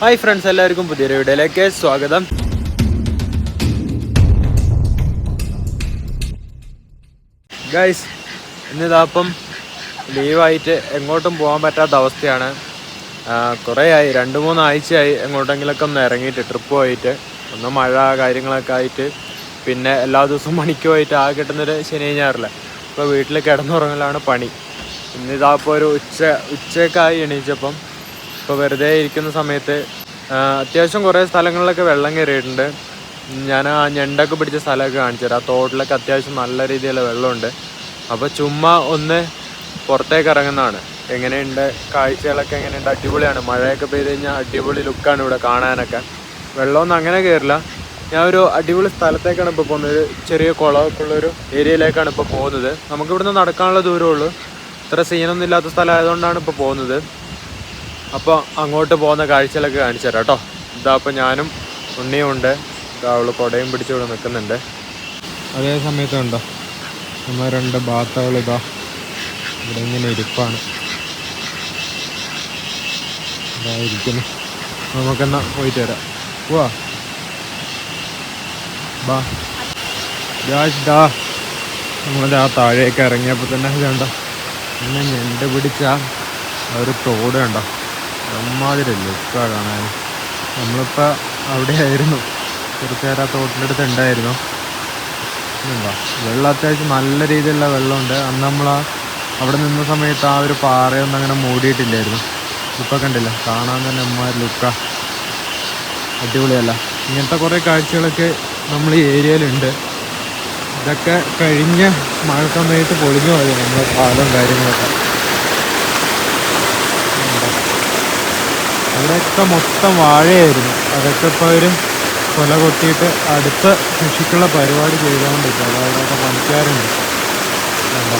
Hi friends എല്ലാവർക്കും പുതിയൊരു വീഡിയോയിലേക്ക് സ്വാഗതം. ഗൈസ് ഇന്നിതാപ്പം ലീവായിട്ട് എങ്ങോട്ടും പോകാൻ പറ്റാത്ത അവസ്ഥയാണ്. കുറേ ആയി രണ്ട് മൂന്നാഴ്ചയായി എങ്ങോട്ടെങ്കിലൊക്കെ ഒന്ന് ഇറങ്ങിയിട്ട് ട്രിപ്പ് പോയിട്ട് ഒന്ന് മഴ കാര്യങ്ങളൊക്കെ ആയിട്ട് പിന്നെ എല്ലാ ദിവസവും മണിക്ക് പോയിട്ട് ആ കിട്ടുന്നൊരു ശനി ഞാറില്ല ഇപ്പോൾ വീട്ടിൽ കിടന്നുറങ്ങലാണ് പണി. ഇന്നിതാപ്പോൾ ഒരു ഉച്ച ഉച്ചയൊക്കെ ആയി എണീച്ചപ്പം ഇപ്പോൾ വെറുതെ ഇരിക്കുന്ന സമയത്ത് അത്യാവശ്യം കുറേ സ്ഥലങ്ങളിലൊക്കെ വെള്ളം കയറിയിട്ടുണ്ട്. ഞാൻ ആ ഞണ്ടൊക്കെ പിടിച്ച സ്ഥലമൊക്കെ കാണിച്ചു തരാം. ആ തോട്ടിലൊക്കെ അത്യാവശ്യം നല്ല രീതിയിലുള്ള വെള്ളമുണ്ട്. അപ്പോൾ ചുമ്മാ ഒന്ന് പുറത്തേക്ക് ഇറങ്ങുന്നതാണ്. എങ്ങനെയുണ്ട്? കാഴ്ചകളൊക്കെ എങ്ങനെയുണ്ട്? അടിപൊളിയാണ്. മഴയൊക്കെ പെയ്ത് കഴിഞ്ഞാൽ അടിപൊളി ലുക്കാണ് ഇവിടെ കാണാനൊക്കെ. വെള്ളമൊന്നും അങ്ങനെ കയറില്ല. ഞാൻ ഒരു അടിപൊളി സ്ഥലത്തേക്കാണ് ഇപ്പോൾ പോകുന്നത്. ഒരു ചെറിയ കുളമൊക്കെ ഉള്ളൊരു ഏരിയയിലേക്കാണ് ഇപ്പോൾ പോകുന്നത്. നമുക്കിവിടുന്ന് നടക്കാനുള്ള ദൂരമുള്ളൂ. ഇത്ര സീനൊന്നും ഇല്ലാത്ത സ്ഥലമായതുകൊണ്ടാണ് ഇപ്പോൾ പോകുന്നത്. അപ്പോൾ അങ്ങോട്ട് പോകുന്ന കാഴ്ചകളൊക്കെ കാണിച്ചു തരാം കേട്ടോ. ഇതാ അപ്പോൾ ഞാനും ഉണ്ണിയും ഉണ്ട്. ഇതാ അവൾ കുടയും പിടിച്ചിവിടെ നിൽക്കുന്നുണ്ട്. അതേ സമയത്ത് ഉണ്ടോ നമ്മൾ രണ്ട് ബാത്തകൾ ഇതാ ഇവിടെ ഇങ്ങനെ ഇരിപ്പാണ്. ഇതാ ഇരിക്കുന്നു. നമുക്കെന്നാ പോയിട്ട് വരാം. പോവാ. ബാ. ഡാ. നമ്മളിത് ആ താഴേക്ക് ഇറങ്ങിയപ്പോൾ തന്നെ ഇതുണ്ടോ എന്നെ ഞണ്ട് പിടിച്ച ആ ഒരു തോട് കണ്ടോ? അമ്മാതിരി ലുക്കാ കാണാൻ നമ്മളിപ്പോൾ അവിടെ ആയിരുന്നു കുറച്ച് നേരം ആ തോട്ടിന്റെ അടുത്ത് ഉണ്ടായിരുന്നു. ഇതുണ്ടോ വെള്ളം അത്യാവശ്യം നല്ല രീതിയിലുള്ള വെള്ളമുണ്ട്. അന്ന് നമ്മൾ അവിടെ നിന്ന സമയത്ത് ആ ഒരു പാറയൊന്നും അങ്ങനെ മൂടിയിട്ടില്ലായിരുന്നു. ഇപ്പം കണ്ടില്ല? കാണാൻ തന്നെ അമ്മാതിരി ലുക്കാ. അടിപൊളിയല്ല. ഇങ്ങനത്തെ കുറേ കാഴ്ചകളൊക്കെ നമ്മൾ ഈ ഏരിയയിലുണ്ട്. ഇതൊക്കെ കഴിഞ്ഞ മഴ സമയത്ത് പൊളിഞ്ഞു പോയത് നമ്മുടെ പാലം കാര്യങ്ങളൊക്കെ ഉണ്ടോ? അവിടെയൊക്കെ മൊത്തം വാഴയായിരുന്നു. അതൊക്കെ ഇപ്പോൾ അവരും കൊല കൊത്തിയിട്ട് അടുത്ത കൃഷിക്കുള്ള പരിപാടി ചെയ്തുകൊണ്ടിരിക്കും അവിടെയൊക്കെ പണിക്കാരുണ്ട്. കണ്ടോ?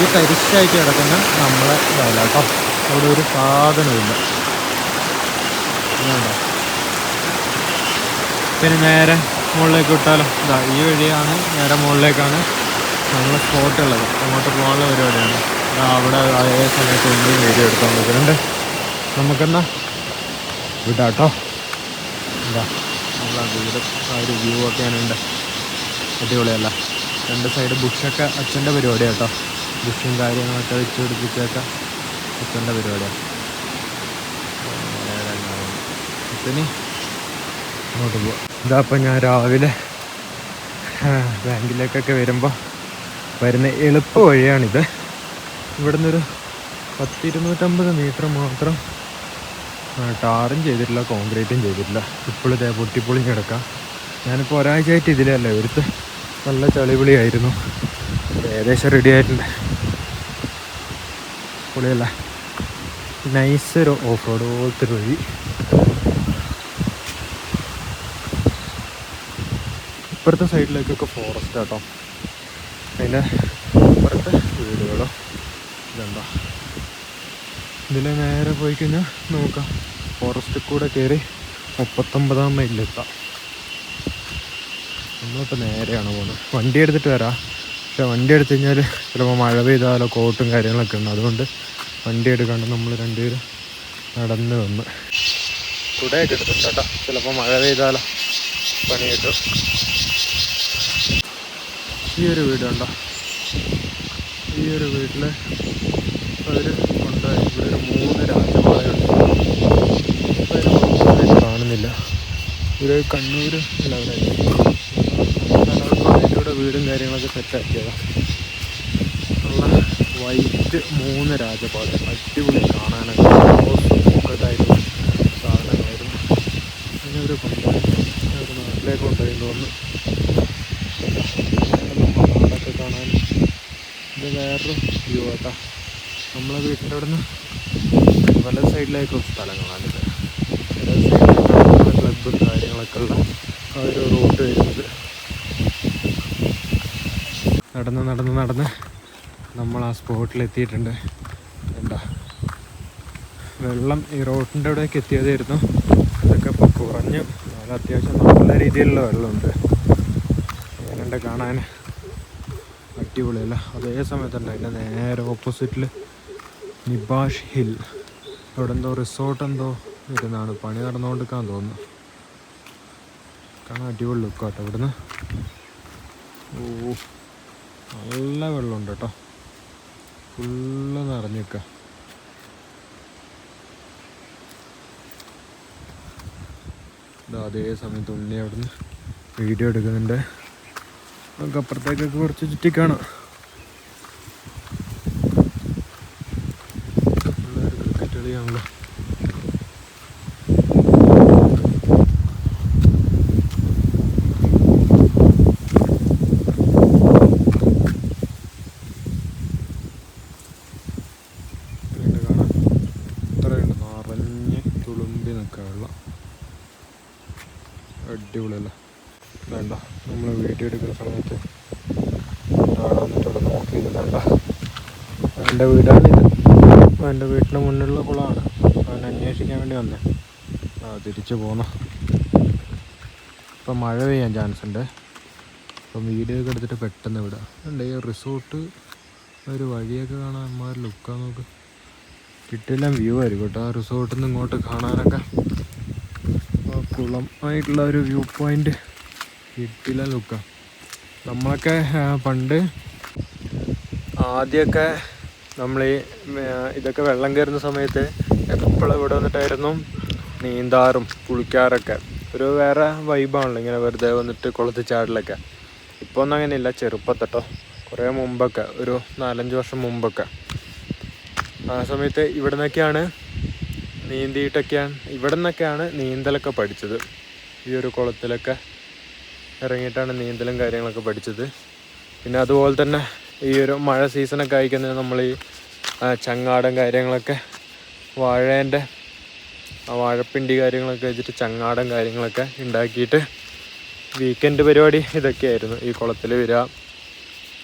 ഈ തരിശായിട്ട് കിടക്കുന്ന നമ്മളെ വയലാട്ടോ അവിടെ ഒരു സാധനമില്ല? പിന്നെ നേരെ മുകളിലേക്ക് വിട്ടാലോ? ഇതാ ഈ വഴിയാണ് നേരെ മുകളിലേക്കാണ് നമ്മൾ സ്പോട്ട് ഉള്ളത്. അങ്ങോട്ട് പോകാനുള്ള പരിപാടിയാണ്. അവിടെ അതേ സമയത്ത് ഒന്നും വീഡിയോ എടുക്കാൻ നമുക്കെന്നാ വിടാട്ടോ. എന്താ വീടും ആ ഒരു വ്യൂ ഒക്കെ ഉണ്ട് അടിപൊളിയല്ല. രണ്ട് സൈഡ് ബുഷൊക്കെ അച്ഛന്റെ പരിപാടിയാണ് കേട്ടോ ബുഷും കാര്യങ്ങളൊക്കെ വെച്ച് പിടിപ്പിച്ചൊക്കെ അച്ഛന്റെ പരിപാടിയാണ് അച്ഛന് അങ്ങോട്ട് പോവാം. ഇതാ അപ്പം ഞാൻ രാവിലെ ബാങ്കിലേക്കൊക്കെ വരുമ്പോൾ വരുന്ന എളുപ്പ വഴിയാണിത്. ഇവിടുന്നൊരു പത്തിരുന്നൂറ്റമ്പത് മീറ്റർ മാത്രം ടാറും ചെയ്തിട്ടില്ല കോൺക്രീറ്റും ചെയ്തിട്ടില്ല. ഇപ്പോഴും ഇതേ പൊട്ടിപ്പൊളിഞ്ഞ് കിടക്കാം. ഞാനിപ്പോൾ ഒരാഴ്ചയായിട്ട് ഇതിലല്ലേ ഒരുത്ത് നല്ല ചളിപൊളിയായിരുന്നു ഏകദേശം റെഡി ആയിട്ടുണ്ട്. പൊളിയല്ല. നൈസ് ഒരു ഓഫ് റോഡ് പോലത്തെ വഴി. ഇപ്പുറത്തെ സൈഡിലേക്കൊക്കെ ഫോറസ്റ്റ് ആട്ടോ അതിന്റെ ഇപ്പുറത്തെ വീടുകളോ ഇതുണ്ടോ ഇതിൽ നേരെ പോയി കഴിഞ്ഞാൽ നോക്കാം. ഫോറസ്റ്റിൽ കൂടെ കയറി മുപ്പത്തൊമ്പതാം മൈലിലെത്താം. നമ്മളിപ്പോൾ നേരെയാണ് പോകുന്നത് വണ്ടി എടുത്തിട്ട് വരാം. പക്ഷേ വണ്ടി എടുത്തു കഴിഞ്ഞാൽ ചിലപ്പോൾ മഴ പെയ്താലോ കോട്ടും കാര്യങ്ങളൊക്കെ ഉണ്ട്. അതുകൊണ്ട് വണ്ടി എടുക്കാണ്ട് നമ്മൾ രണ്ടുപേരും നടന്ന് വന്ന്. കുടയൊക്കെ എടുത്തിട്ട് കേട്ടോ. ചിലപ്പോൾ മഴ പെയ്താലോ പണി കിട്ടും. ഈ ഒരു വീടുണ്ടോ? ഈ ഒരു വീട്ടിൽ മൂന്ന് രാജമാരുണ്ട് കാണുന്നില്ല. ഒരു കണ്ണൂർ ഉള്ളവരായിട്ട് വീടും കാര്യങ്ങളൊക്കെ സെറ്റാക്കിയതാണ് ഉള്ള വൈറ്റ് മൂന്ന് രാജപാത അടിപൊളി കാണാനൊക്കെ സാധനങ്ങളായിരുന്നു. അങ്ങനെ ഒരു കൊണ്ടുപോയി നാട്ടിലേക്ക് കൊണ്ടുപോയി തോന്നുന്നു കാണാൻ. ഇത് വേറൊരു വ്യൂ ആട്ടാ. നമ്മളെ വീട്ടിന്റെ അവിടെ നിന്ന് വല സൈഡിലായിട്ടുള്ള സ്ഥലങ്ങളാണിത് ഇടത് സൈഡിലേക്കാണ് ക്ലബ്ബും കാര്യങ്ങളൊക്കെ ഉള്ള ആ ഒരു റൂട്ട് വരുന്നത്. നടന്ന് നടന്ന് നടന്ന് നമ്മൾ ആ സ്പോട്ടിലെത്തിയിട്ടുണ്ട്. എന്താ? വെള്ളം ഈ റോഡിന്റെ അവിടേക്ക് എത്തിയതായിരുന്നു. അതൊക്കെ ഇപ്പോൾ കുറഞ്ഞു. എന്നാലും അത്യാവശ്യം നല്ല രീതിയിലുള്ള വെള്ളമുണ്ട്. അങ്ങനെ കാണാൻ? അടിപൊളിയല്ല. അതേ സമയത്തുണ്ട് അതിന്റെ നേരെ ഓപ്പോസിറ്റിൽ നിബാഷ് ഹിൽ. അവിടെ എന്തോ റിസോർട്ട് എന്തോ ഇരുന്നാണ് പണി നടന്നുകൊണ്ടിരിക്കാൻ തോന്നുന്നു. കാരണം അടിപൊളി ലുക്ക് കേട്ടോ ഇവിടുന്ന്. ഓ നല്ല വെള്ളമുണ്ട് കേട്ടോ. ഫുള്ള് നിറഞ്ഞിക്ക അതേ സമയത്ത് ഉണ്ണി അവിടുന്ന് വീഡിയോ എടുക്കുന്നുണ്ട്. നമുക്ക് അപ്പുറത്തേക്കൊക്കെ കുറച്ച് ചുറ്റി കാണാം പിള്ളേർ ക്രിക്കറ്റ് കളിയാണല്ലോ വീണ്ടും കാണാം ഇത്രയുണ്ട് നിറഞ്ഞ് തുളുമ്പി നിൽക്കുക വെള്ളം അടിപൊളിയല്ല? വേണ്ട നമ്മൾ വീഡിയോ എടുക്കുന്ന സമയത്ത് ഒരാൾ വന്നിട്ട് ഇവിടെ നോക്കി വേണ്ട. എന്റെ വീടാണിത് എന്റെ വീട്ടിന് മുന്നിലുള്ള കുളമാണ്. അവൻ അന്വേഷിക്കാൻ വേണ്ടി വന്നേ. ആ തിരിച്ചു പോന്ന. ഇപ്പം മഴ പെയ്യാൻ ചാൻസ് ഉണ്ട്. അപ്പം വീഡിയോ ഒക്കെ എടുത്തിട്ട് പെട്ടെന്ന് വിടാം. ഉണ്ട് ഈ റിസോർട്ട് ഒരു വഴിയൊക്കെ കാണാൻ അമ്മമാർ ലുക്കാ നോക്ക്. കിട്ടില്ല വ്യൂ ആയിരിക്കും കേട്ടോ. ആ റിസോർട്ടിൽ നിന്ന് ഇങ്ങോട്ട് കാണാനൊക്കെ. ആ കുളം ആയിട്ടുള്ള ഒരു വ്യൂ പോയിന്റ് കിട്ടില്ല ലുക്ക. നമ്മളൊക്കെ പണ്ട് ആദ്യമൊക്കെ നമ്മൾ ഈ ഇതൊക്കെ വെള്ളം കയറുന്ന സമയത്ത് എപ്പോഴും ഇവിടെ വന്നിട്ടായിരുന്നു നീന്താറും കുളിക്കാറൊക്കെ. ഒരു വേറെ വൈബാണല്ലോ ഇങ്ങനെ വെറുതെ വന്നിട്ട് കുളത്തിൽ ചാടലൊക്കെ. ഇപ്പോൾ ഒന്നും അങ്ങനെയില്ല. ചെറുപ്പത്തെട്ടോ. കുറേ മുമ്പൊക്കെ. ഒരു നാലഞ്ച് വർഷം മുമ്പൊക്കെ. ആ സമയത്ത് ഇവിടെ നിന്നൊക്കെയാണ് നീന്തിയിട്ടൊക്കെയാണ്. ഇവിടെ നിന്നൊക്കെയാണ് നീന്തലൊക്കെ പഠിച്ചത്. ഈ ഒരു കുളത്തിലൊക്കെ ഇറങ്ങിയിട്ടാണ് നീന്തലും കാര്യങ്ങളൊക്കെ പഠിച്ചത്. പിന്നെ അതുപോലെ തന്നെ ഈ ഒരു മഴ സീസണൊക്കെ ആയിക്കുന്നതിന് നമ്മൾ ഈ ചങ്ങാടം കാര്യങ്ങളൊക്കെ വാഴേന്റെ വാഴപ്പിണ്ടി കാര്യങ്ങളൊക്കെ വെച്ചിട്ട് ചങ്ങാടം കാര്യങ്ങളൊക്കെ ഉണ്ടാക്കിയിട്ട് വീക്കെൻഡ് പരിപാടി ഇതൊക്കെയായിരുന്നു. ഈ കുളത്തിൽ വരിക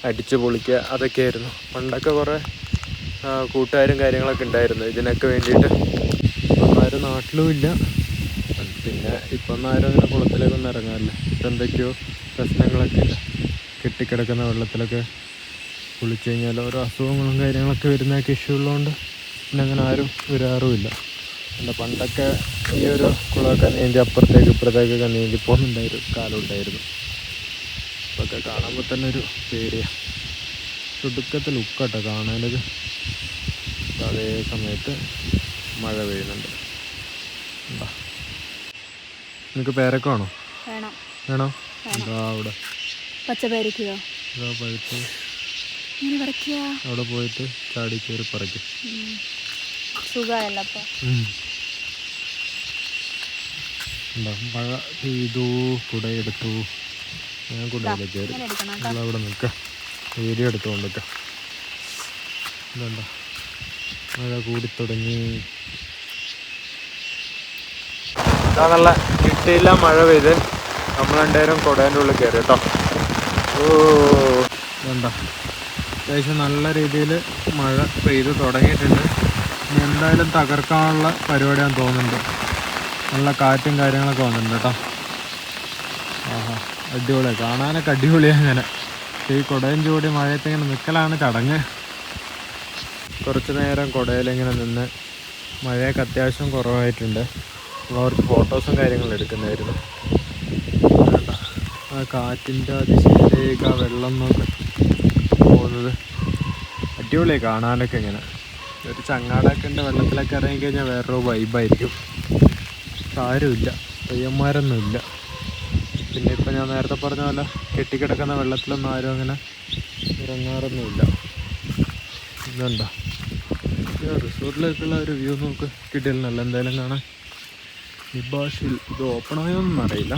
അടിച്ച് പൊളിക്കുക അതൊക്കെയായിരുന്നു. പണ്ടൊക്കെ കുറേ കൂട്ടുകാരും കാര്യങ്ങളൊക്കെ ഉണ്ടായിരുന്നു. ഇതിനൊക്കെ വേണ്ടിയിട്ട് ആരും നാട്ടിലും ഇല്ല. പിന്നെ ഇപ്പം ആരും അങ്ങനെ കുളത്തിലേക്കൊന്നും ഇറങ്ങാറില്ല. എന്തൊക്കെയോ പ്രശ്നങ്ങളൊക്കെ ഇല്ല കെട്ടിക്കിടക്കുന്ന വെള്ളത്തിലൊക്കെ കുളിച്ചു കഴിഞ്ഞാൽ ഓരോ അസുഖങ്ങളും കാര്യങ്ങളൊക്കെ വരുന്നതൊക്കെ ഇഷ്യൂ ഉള്ളതുകൊണ്ട് പിന്നെ അങ്ങനെ ആരും വരാറുമില്ല. പിന്നെ പണ്ടൊക്കെ ഈ ഒരു കുളമൊക്കെ നീന്തി അപ്പുറത്തേക്ക് ഇപ്പുറത്തേക്കൊക്കെ നീന്തി പോകുന്നുണ്ടായൊരു കാലം ഉണ്ടായിരുന്നു. ഇപ്പൊക്കെ കാണുമ്പോൾ തന്നെ ഒരു പേടിയാണ് ചുടുക്കത്തെ ലുക്കാട്ടോ കാണാനത് അതേ സമയത്ത് മഴ പെയ്യുന്നുണ്ട്. നിനക്ക് പേരക്ക വേണോ? വേണം. അവിടെ. പഴുത്ത്. പോയിട്ട് ചാടി കയറി പറിക്കും. മഴ പെയ്തു കുടയെടുത്തു ഞാൻ കുടയിലേക്ക് കയറി. അവിടെ നിൽക്കാം. വീഡിയോ എടുത്തുകൊണ്ട് നിൽക്കാം മഴ കൂടിത്തുടങ്ങി. ഇതാ നല്ല കിട്ടിയില്ല മഴ പെയ്ത്. നമ്മൾ രണ്ടുപേരും കുടേന്റെ ഉള്ളിൽ കയറി കേട്ടോ. ഓ അത്യാവശ്യം നല്ല രീതിയിൽ മഴ പെയ്ത് തുടങ്ങിയിട്ടുണ്ട്. ഇനി എന്തായാലും തകർക്കാനുള്ള പരിപാടിയാന്ന് തോന്നുന്നുണ്ട്. നല്ല കാറ്റും കാര്യങ്ങളൊക്കെ വന്നിട്ടുണ്ട് കേട്ടോ. ആഹാ അടിപൊളിയാണ് കാണാനൊക്കെ അടിപൊളിയാണ് അങ്ങനെ ഈ കുടയും ചൂടി മഴയത്ത് ഇങ്ങനെ നിൽക്കലാണ് ചടങ്ങ്. കുറച്ച് നേരം കുടയിലിങ്ങനെ നിന്ന് മഴയൊക്കെ അത്യാവശ്യം കുറവായിട്ടുണ്ട്. കുറച്ച് ഫോട്ടോസും കാര്യങ്ങളും എടുക്കുന്നതായിരുന്നു? ആ കാറ്റിന്റെ അതിശയിലേക്ക് ആ വെള്ളം നോക്കി പോകുന്നത് അടിപൊളിയായി കാണാനൊക്കെ ഇങ്ങനെ. ഒരു ചങ്ങാടൊക്കെ ഉണ്ട് വെള്ളത്തിലൊക്കെ ഇറങ്ങിക്കഴിഞ്ഞാൽ വേറൊരു വൈബായിരിക്കും ആരുമില്ല പയ്യന്മാരൊന്നുമില്ല പിന്നെ ഇപ്പം ഞാൻ നേരത്തെ പറഞ്ഞ പോലെ കെട്ടിക്കിടക്കുന്ന വെള്ളത്തിലൊന്നും ആരും അങ്ങനെ ഇറങ്ങാറൊന്നുമില്ല. ഇതുണ്ടോ? റിസോർട്ടിലേക്കുള്ള ഒരു വ്യൂ നോക്ക്. കിട്ടിയില്ല എന്തായാലും കാണാൻ. നിബാഷിൽ ഇത് ഓപ്പൺ ആയോന്നും അറിയില്ല.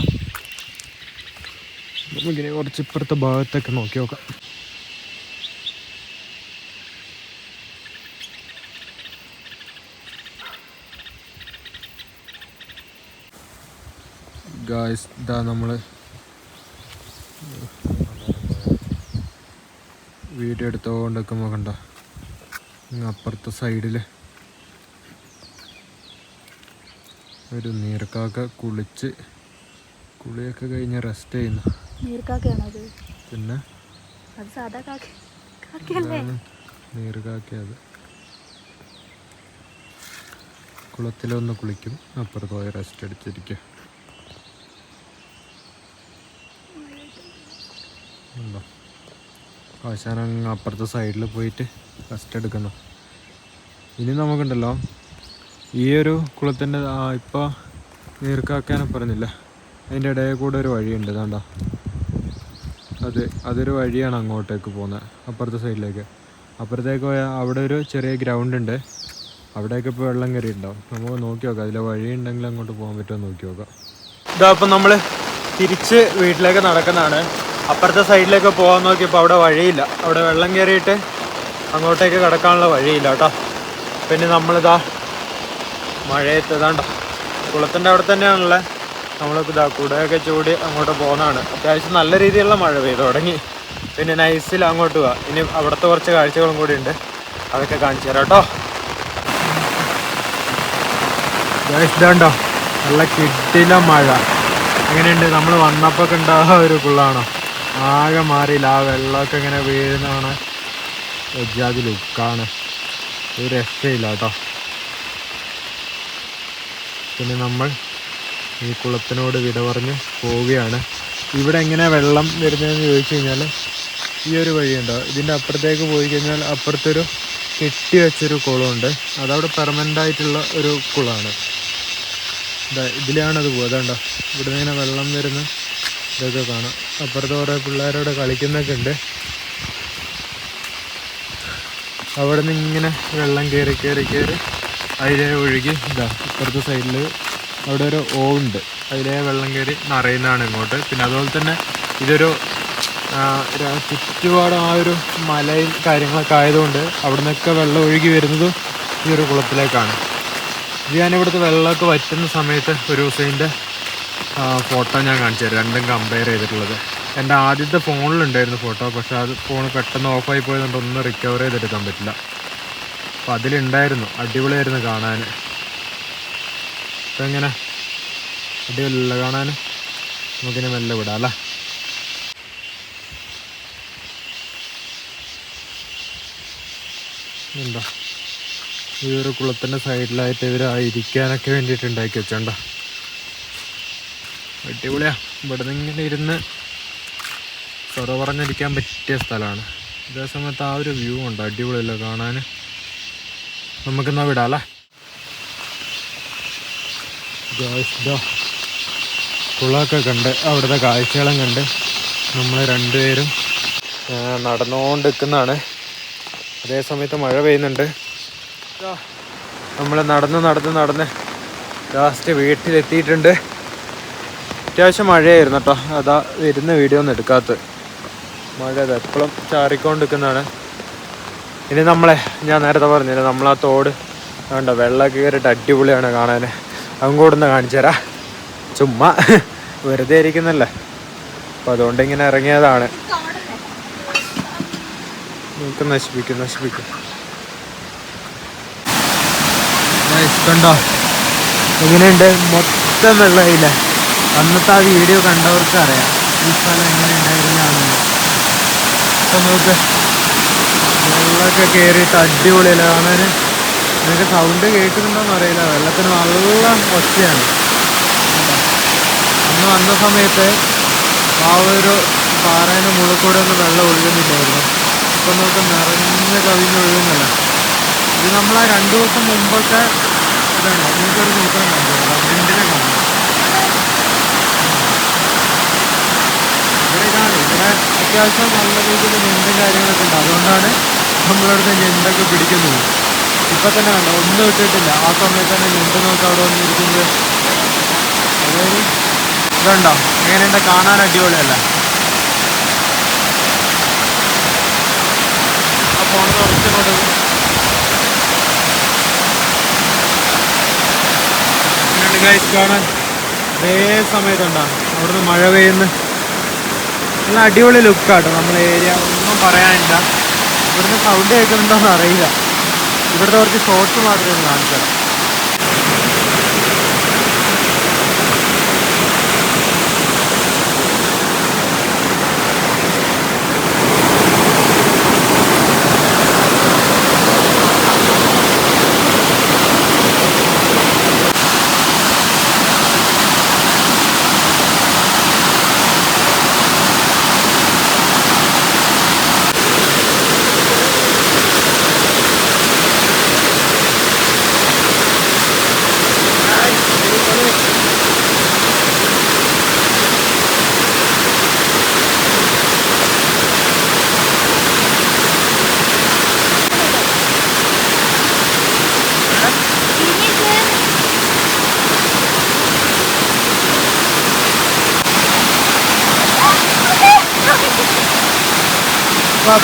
നമുക്കിനി കുറച്ച് ഇപ്പുറത്തെ ഭാഗത്തൊക്കെ നോക്കി നോക്കാം. ഗായ്സ് ഇതാ നമ്മൾ വീഡിയോ എടുത്തുകൊണ്ട് നിൽക്കുമ്പോൾ കണ്ട? ഇങ്ങ് അപ്പുറത്തെ സൈഡിൽ ഒരു നീർക്കാക്ക കുളിച്ച് കുളിയൊക്കെ കഴിഞ്ഞ് റെസ്റ്റ് ചെയ്യുന്നു. പിന്നെ? അത് സാധാ കാക്ക. കാക്കയല്ലേ? ഇതാണ് നീർക്കാക്ക അത്. കുളത്തിലൊന്ന് കുളിക്കും അപ്പുറത്ത് പോയി റെസ്റ്റ് അടിച്ചിരിക്കും ഉണ്ടോ? അവസാനം അപ്പുറത്തെ സൈഡിൽ പോയിട്ട് റെസ്റ്റ് എടുക്കുന്നു. ഇനി നമുക്കുണ്ടല്ലോ ഈ ഒരു കുളത്തിന്റെ ഇപ്പോൾ നീർക്കാക്കാനും പറഞ്ഞില്ല. അതിന്റെ ഇടയിൽ കൂടെ ഒരു വഴിയുണ്ട് കണ്ടോ? അത് അതൊരു വഴിയാണ് അങ്ങോട്ടേക്ക് പോകുന്നത് അപ്പുറത്തെ സൈഡിലേക്ക്. അപ്പുറത്തേക്ക് പോയാൽ അവിടെ ഒരു ചെറിയ ഗ്രൗണ്ട് ഉണ്ട്. അവിടെയൊക്കെ ഇപ്പോൾ വെള്ളം കയറിയിട്ടുണ്ടാവും. നമുക്ക് നോക്കി നോക്കാം അതിലെ വഴി ഉണ്ടെങ്കിൽ അങ്ങോട്ട് പോകാൻ പറ്റുമോ നോക്കി നോക്കാം. ഇതാ അപ്പം നമ്മൾ തിരിച്ച് വീട്ടിലേക്ക് നടക്കുന്നതാണ്. അപ്പുറത്തെ സൈഡിലേക്ക് പോകാൻ നോക്കിയപ്പോൾ അവിടെ വഴിയില്ല. അവിടെ വെള്ളം കയറിയിട്ട് അങ്ങോട്ടേക്ക് കിടക്കാനുള്ള വഴിയില്ല കേട്ടോ. പിന്നെ നമ്മളിതാ മഴയത്ത് ഇതാണ്ടോ? കുളത്തിന്റെ അവിടെ തന്നെയാണല്ലേ? നമ്മളിപ്പോൾ ഇതാ കുടയൊക്കെ ചൂടി അങ്ങോട്ട് പോകുന്നതാണ്. അത്യാവശ്യം നല്ല രീതിയിലുള്ള മഴ പെയ്തു തുടങ്ങി. പിന്നെ നൈസിൽ അങ്ങോട്ട് പോവാ. ഇനി അവിടുത്തെ കുറച്ച് കാഴ്ചകളും കൂടി ഉണ്ട്. അതൊക്കെ കാണിച്ചു തരാം കേട്ടോ. ഇതാണ്ടോ? നല്ല കിട്ടില്ല മഴ. എങ്ങനെയുണ്ട്? നമ്മൾ വന്നപ്പോൾ ഉണ്ടാകുക ഒരു കുള്ളാണോ ആകെ മാറിയില്ല. ആ വെള്ളമൊക്കെ ഇങ്ങനെ വീഴുന്നതാണ്. വെജാതി ലുക്കാണ് ഒരു രക്ഷയില്ല കേട്ടോ. പിന്നെ നമ്മൾ ഈ കുളത്തിനോട് വിട പറഞ്ഞ് പോവുകയാണ്. ഇവിടെ എങ്ങനെ വെള്ളം വരുന്നതെന്ന് ചോദിച്ചു കഴിഞ്ഞാൽ ഈ ഒരു വഴിയുണ്ടോ. ഇതിന്റെ അപ്പുറത്തേക്ക് പോയി കഴിഞ്ഞാൽ അപ്പുറത്തൊരു കെട്ടി വെച്ചൊരു കുളമുണ്ട്. അതവിടെ പെർമനന്റ് ആയിട്ടുള്ള ഒരു കുളമാണ്. ഇതാ ഇതിലാണത് പോകുക അതുണ്ടോ ഇവിടെ ഇങ്ങനെ വെള്ളം വരുന്ന ഇതൊക്കെ കാണാം. അപ്പുറത്ത് കുറേ പിള്ളേരോട് കളിക്കുന്നൊക്കെ ഉണ്ട്. അവിടെ നിന്ന് ഇങ്ങനെ വെള്ളം കയറി കയറി കയറി അതിലെ ഒഴുകി ഇതാ ഇപ്പുറത്തെ സൈഡിൽ അവിടെ ഒരു ഓ ഉണ്ട്. അതിലെ വെള്ളം കയറി നിറയുന്നതാണ് ഇങ്ങോട്ട്. പിന്നെ അതുപോലെ തന്നെ ഇതൊരു ചുറ്റുപാട് ആ ഒരു മലയും കാര്യങ്ങളൊക്കെ ആയതുകൊണ്ട് അവിടെ നിന്നൊക്കെ വെള്ളം ഒഴുകി വരുന്നതും ഈ ഒരു കുളത്തിലേക്കാണ്. ഇത് ഞാനിവിടുത്തെ വെള്ളമൊക്കെ വറ്റുന്ന സമയത്ത് ഒരു ദിവസത്തിന്റെ ഫോട്ടോ ഞാൻ കാണിച്ചു തരാം. രണ്ടും കമ്പയർ ചെയ്തിട്ടുള്ളത്. എന്റെ ആദ്യത്തെ ഫോണിലുണ്ടായിരുന്നു ഫോട്ടോ പക്ഷേ അത് ഫോൺ പെട്ടെന്ന് ഓഫായി പോയതുകൊണ്ട് ഒന്നും റിക്കവർ ചെയ്തെടുക്കാൻ പറ്റില്ല. അപ്പം അതിലുണ്ടായിരുന്നു. അടിപൊളിയായിരുന്നു കാണാൻ. ഇപ്പം എങ്ങനെ അടിപൊളിയല്ല കാണാൻ. നമുക്കിനെ മെല്ലെ വിടാം അല്ലേ? എന്താ ഈ ഒരു കുളത്തിന്റെ സൈഡിലായിട്ട് ഇവർ ഇരിക്കാനൊക്കെ വേണ്ടിയിട്ട് ഉണ്ടാക്കി വെച്ചോണ്ട അടിപൊളിയാ. ഇവിടെ നിന്ന് ഇങ്ങനെ ഇരുന്ന് സ്വറ പറഞ്ഞിരിക്കാൻ പറ്റിയ സ്ഥലമാണ്. ഇതേ സമയത്ത് ആ ഒരു വ്യൂ ഉണ്ട് അടിപൊളിയല്ലോ കാണാൻ? നമുക്കെന്നാ വിടാം അല്ലേ? കുളമൊക്കെ കണ്ട് അവിടുത്തെ കാഴ്ചകളും കണ്ട് നമ്മൾ രണ്ടുപേരും നടന്നുകൊണ്ട് നിൽക്കുന്നതാണ് അതേ സമയത്ത് മഴ പെയ്യുന്നുണ്ട്. നമ്മൾ നടന്ന് നടന്ന് നടന്ന് ലാസ്റ്റ് വീട്ടിലെത്തിയിട്ടുണ്ട്. അത്യാവശ്യം മഴയായിരുന്നു കേട്ടോ. അതാ വരുന്ന വീഡിയോ ഒന്നും എടുക്കാത്തത്. മഴ അത് എപ്പോഴും ചാറിക്കൊണ്ട് നിൽക്കുന്നതാണ് ഇനി നമ്മളെ ഞാൻ നേരത്തെ പറഞ്ഞില്ല നമ്മളാ തോട് വേണ്ട വെള്ളമൊക്കെ കയറിയിട്ട് അടിപൊളിയാണ് കാണാൻ ഒന്ന് കാണിച്ചു തരാം. ചുമ്മാ വെറുതെ ഇരിക്കുന്നല്ലേ. അപ്പോൾ അതുകൊണ്ട് ഇങ്ങനെ ഇറങ്ങിയതാണ്. നമുക്ക് നശിപ്പിക്കും നശിപ്പിക്കും. കണ്ടോ? എങ്ങനെയുണ്ട്? മൊത്തം വെള്ളമില്ല? അന്നത്തെ ആ വീഡിയോ കണ്ടവർക്ക് അറിയാം ഈ സ്ഥലം എങ്ങനെ ഉണ്ടായിരുന്നാണെന്ന് നോക്ക്. വെള്ളമൊക്കെ കയറിയിട്ട് അടിപൊളിയല്ല? കാണാൻ നിങ്ങൾക്ക് സൗണ്ട് കേൾക്കുന്നുണ്ടോന്ന് അറിയില്ല. വെള്ളത്തിന് നല്ല ഒച്ചയാണ്? അന്ന് വന്ന സമയത്ത് ആ ഒരു പാറേന്റെ മുകളിൽ കൂടെ ഒന്നും വെള്ളം ഒഴുകുന്നില്ലായിരുന്നു. ഇപ്പം നമുക്ക് നിറഞ്ഞ് കവിഞ്ഞ് ഒഴുകുന്നില്ല ഇത് നമ്മൾ ആ രണ്ട് ദിവസം മുമ്പൊക്കെ ഇതുണ്ട് നിങ്ങൾക്കൊരു സൂത്രം കാണിച്ചു ഫ്രണ്ടിനെ കാണാം ഇവിടെ ഇതാണ്. ഇവിടെ അത്യാവശ്യം നല്ല രീതിയിൽ ഞണ്ടും കാര്യങ്ങളൊക്കെ ഉണ്ട്. അതുകൊണ്ടാണ് നമ്മളവിടുത്തെ ഞണ്ടൊക്കെ പിടിക്കുന്നത് ഇപ്പം തന്നെ കണ്ടോ? ഒന്നും ഇട്ടിട്ടില്ല. ആ സമയത്ത് തന്നെ ഞണ്ട് നോക്കി അവിടെ വന്നിരിക്കുന്നത്. അതായത് ഇതുണ്ടോ? എങ്ങനെയുണ്ട്? കാണാൻ അടിപൊളിയല്ല? ആ ഫോൺ ഗൈസ് കാണാൻ അതേ സമയത്തുണ്ടാകും അവിടുന്ന് മഴ പെയ്യുന്ന. നല്ല അടിപൊളി ലുക്കാട്ടോ നമ്മളെ ഏരിയ ഒന്നും പറയാനില്ല. ഇവിടുന്ന് സൗണ്ട് കേൾക്കുന്നുണ്ടോന്ന് അറിയില്ല. ഇവിടുത്തെ കുറച്ച് ഷോർട്സ് മാത്രമേ ഒന്ന്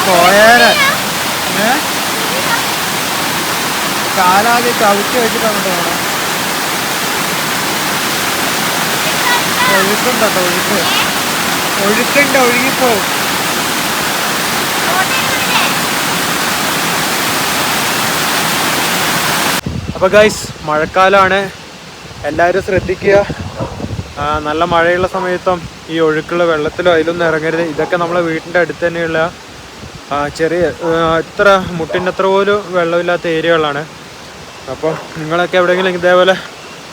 പോയാൽ കാലാകെ ചവിട്ടി വെച്ചിട്ടാണ് പോണം ഒഴുക്കുണ്ടോ ഒഴുക്ക്? ഒഴുക്കുണ്ട് ഒഴുകിപ്പോ. അപ്പൊ ഗൈസ് മഴക്കാലമാണ് എല്ലാവരും ശ്രദ്ധിക്കുക. നല്ല മഴയുള്ള സമയത്തും ഈ ഒഴുക്കുള്ള വെള്ളത്തിലോ അതിലൊന്നും ഇറങ്ങരുത്. ഇതൊക്കെ നമ്മളെ വീടിന്റെ അടുത്ത് തന്നെയുള്ള ചെറിയ ഇത്ര മുട്ടിന്റെ അത്ര പോലും വെള്ളമില്ലാത്ത ഏരിയകളാണ്. അപ്പോൾ നിങ്ങളൊക്കെ എവിടെയെങ്കിലും ഇതേപോലെ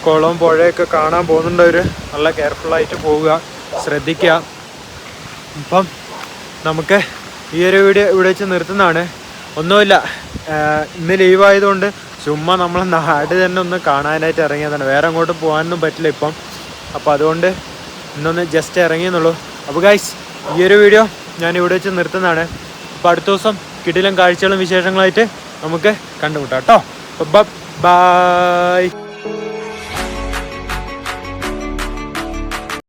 കുളവും പുഴയൊക്കെ കാണാൻ പോകുന്നുണ്ടവർ നല്ല കെയർഫുള്ളായിട്ട് പോവുക ശ്രദ്ധിക്കുക. അപ്പം നമുക്ക് ഈ ഒരു വീഡിയോ ഇവിടെ വെച്ച് നിർത്തുന്നതാണ്. ഒന്നുമില്ല ഇന്ന് ലീവായതുകൊണ്ട് ചുമ്മാ നമ്മളെ നാട് തന്നെ ഒന്ന് കാണാനായിട്ട് ഇറങ്ങിയതാണ്. വേറെ അങ്ങോട്ട് പോകാനൊന്നും പറ്റില്ല ഇപ്പം. അപ്പോൾ അതുകൊണ്ട് ഇന്നൊന്ന് ജസ്റ്റ് ഇറങ്ങിയെന്നുള്ളൂ. അപ്പോൾ ഗൈസ് ഈ ഒരു വീഡിയോ ഞാൻ ഇവിടെ വെച്ച് നിർത്തുന്നതാണ്. അപ്പോൾ അടുത്ത ദിവസം കിടിലും കാഴ്ചകളും വിശേഷങ്ങളായിട്ട് നമുക്ക് കണ്ടുമുട്ടാം കേട്ടോ. ബൈ.